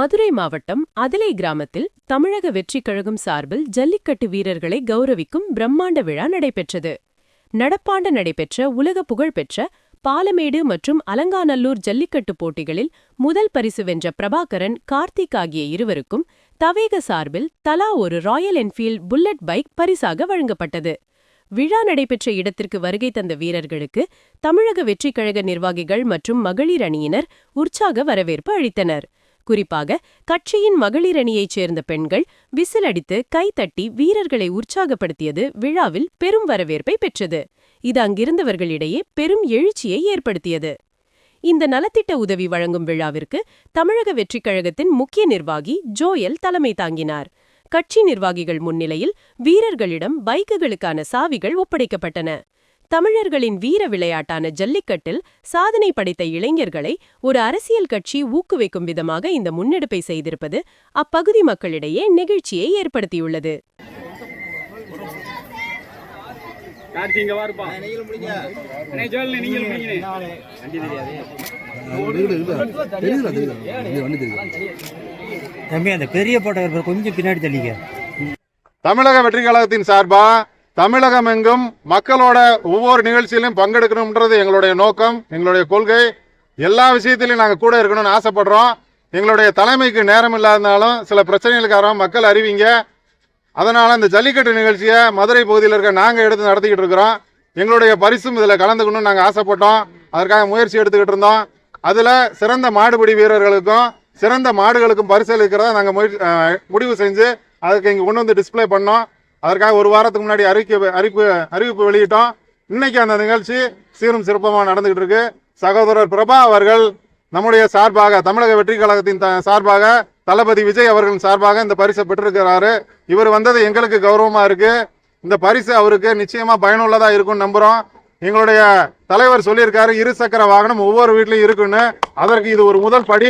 மதுரை மாவட்டம் அதிலை கிராமத்தில் தமிழக வெற்றிக் கழகம் சார்பில் ஜல்லிக்கட்டு வீரர்களை கௌரவிக்கும் பிரம்மாண்ட விழா நடைபெற்றது. நடப்பாண்டு நடைபெற்ற உலக புகழ்பெற்ற பாலமேடு மற்றும் அலங்காநல்லூர் ஜல்லிக்கட்டு போட்டிகளில் முதல் பரிசு வென்ற பிரபாகரன் கார்த்திக் ஆகிய இருவருக்கும் தவேக சார்பில் தலா ஒரு ராயல் என்ஃபீல்ட் புல்லட் பைக் பரிசாக வழங்கப்பட்டது. விழா நடைபெற்ற இடத்திற்கு வருகை தந்த வீரர்களுக்கு தமிழக வெற்றிக் கழக நிர்வாகிகள் மற்றும் மகளிர் அணியினர் உற்சாக வரவேற்பு அளித்தனர். குறிப்பாக கட்சியின் மகளிர் அணியைச் சேர்ந்த பெண்கள் விசிலடித்து கைத்தட்டி வீரர்களை உற்சாகப்படுத்தியது விழாவில் பெரும் வரவேற்பை பெற்றது. இது அங்கிருந்தவர்களிடையே பெரும் எழுச்சியை ஏற்படுத்தியது. இந்த நலத்திட்ட உதவி வழங்கும் விழாவிற்கு தமிழக வெற்றிக் கழகத்தின் முக்கிய நிர்வாகி ஜோயல் தலைமை தாங்கினார். கட்சி நிர்வாகிகள் முன்னிலையில் வீரர்களிடம் பைக்குகளுக்கான சாவிகள் ஒப்படைக்கப்பட்டன. தமிழர்களின் வீர விளையாட்டான ஜல்லிக்கட்டில் சாதனை படைத்த இளைஞர்களை ஒரு அரசியல் கட்சி ஊக்குவிக்கும் விதமாக இந்த முன்னெடுப்பை செய்திருப்பது அப்பகுதி மக்களிடையே நெகிழ்ச்சியை ஏற்படுத்தியுள்ளது. தம்பி அந்த பெரிய போட்டோ கொஞ்சம் பின்னாடி தள்ளிக்க. தமிழக வெற்றி கழகத்தின் சார்பா தமிழகம் எங்கும் மக்களோட ஒவ்வொரு நிகழ்ச்சியிலும் பங்கெடுக்கணும்ன்றது எங்களுடைய நோக்கம் எங்களுடைய கொள்கை. எல்லா விஷயத்திலையும் நாங்கள் கூட இருக்கணும்னு ஆசைப்படுறோம். எங்களுடைய தலைமைக்கு நேரம் இல்லாதனாலும் சில பிரச்சனைகளுக்காக மக்கள் அறிவிங்க. அதனால் இந்த ஜல்லிக்கட்டு நிகழ்ச்சியை மதுரை பகுதியில் இருக்க நாங்கள் எடுத்து நடத்திக்கிட்டு இருக்கிறோம். எங்களுடைய பரிசும் இதில் கலந்துக்கணும்னு நாங்கள் ஆசைப்பட்டோம். அதற்காக முயற்சி எடுத்துக்கிட்டு இருந்தோம். அதில் சிறந்த மாடுபிடி வீரர்களுக்கும் சிறந்த மாடுகளுக்கும் பரிசு அளிக்கிறதா நாங்கள் முயற்சி முடிவு செஞ்சு அதுக்கு இங்கே கொண்டு வந்து டிஸ்ப்ளே பண்ணோம். அதற்காக ஒரு வாரத்துக்கு முன்னாடி அறிக்கை அறிவிப்பு அறிவிப்பு வெளியிட்டோம். இன்னைக்கு அந்த நிகழ்ச்சி சீரும் சிறப்பமாக நடந்துகிட்டு இருக்கு. சகோதரர் பிரபா அவர்கள் நம்முடைய சார்பாக தமிழக வெற்றி கழகத்தின் த- சார்பாக தளபதி விஜய் அவர்களின் சார்பாக இந்த பரிசை பெற்றிருக்கிறாரு. இவர் வந்தது எங்களுக்கு கௌரவமா இருக்கு. இந்த பரிசு அவருக்கு நிச்சயமா பயனுள்ளதா இருக்கும்னு நம்புறோம். எங்களுடைய தலைவர் சொல்லியிருக்காரு இரு சக்கர வாகனம் ஒவ்வொரு வீட்லயும் இருக்குன்னு. அதற்கு இது ஒரு முதல் படி.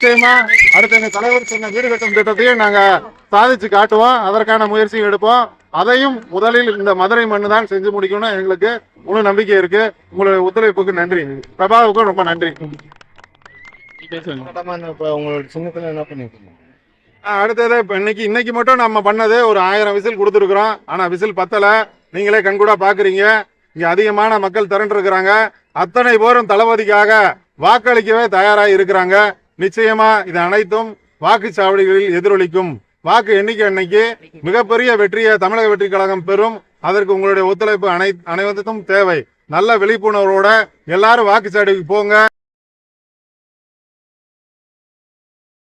நிச்சயமா. அடுத்த எங்க தலைவர் சொன்ன வீடு கட்டும் திட்டத்தையும் நாங்க சாதிச்சு காட்டுவோம். அதற்கான முயற்சியும் எடுப்போம். அதையும் முதலில் இந்த மதுரை மண்ணு தான் செஞ்சு முடிக்கணும்னு எங்களுக்கு முழு நம்பிக்கை இருக்கு. உங்களுடைய ஒத்துழைப்புக்கு நன்றி. பிரபாவுக்கும் ரொம்ப நன்றி. உங்களோட சின்னத்துல என்ன பண்ணிருக்கீங்க அடுத்தது இப்போ இன்னைக்கு இன்னைக்கு மட்டும் நம்ம பண்ணது ஒரு ஆயிரம் விசில் கொடுத்துருக்குறோம். ஆனா விசில் பத்தல. நீங்களே கண்கூடா பாக்குறீங்க. இங்க அதிகமான மக்கள் திரண்டு இருக்கிறாங்க அத்தனை பேரும் தளபதிக்காக வாக்களிக்கவே தயாராக இருக்கிறாங்க. நிச்சயமா இது அனைத்தும் வாக்குச்சாவடிகளில் எதிரொலிக்கும். வாக்கு எண்ணிக்கை அன்னைக்கு மிகப்பெரிய வெற்றியை தமிழக வெற்றி கழகம் பெறும். அதற்கு உங்களுடைய ஒத்துழைப்பு அனை அனைவருக்கும் தேவை. நல்ல விழிப்புணர்வோட எல்லாரும் வாக்குச்சாவடிக்கு போங்க.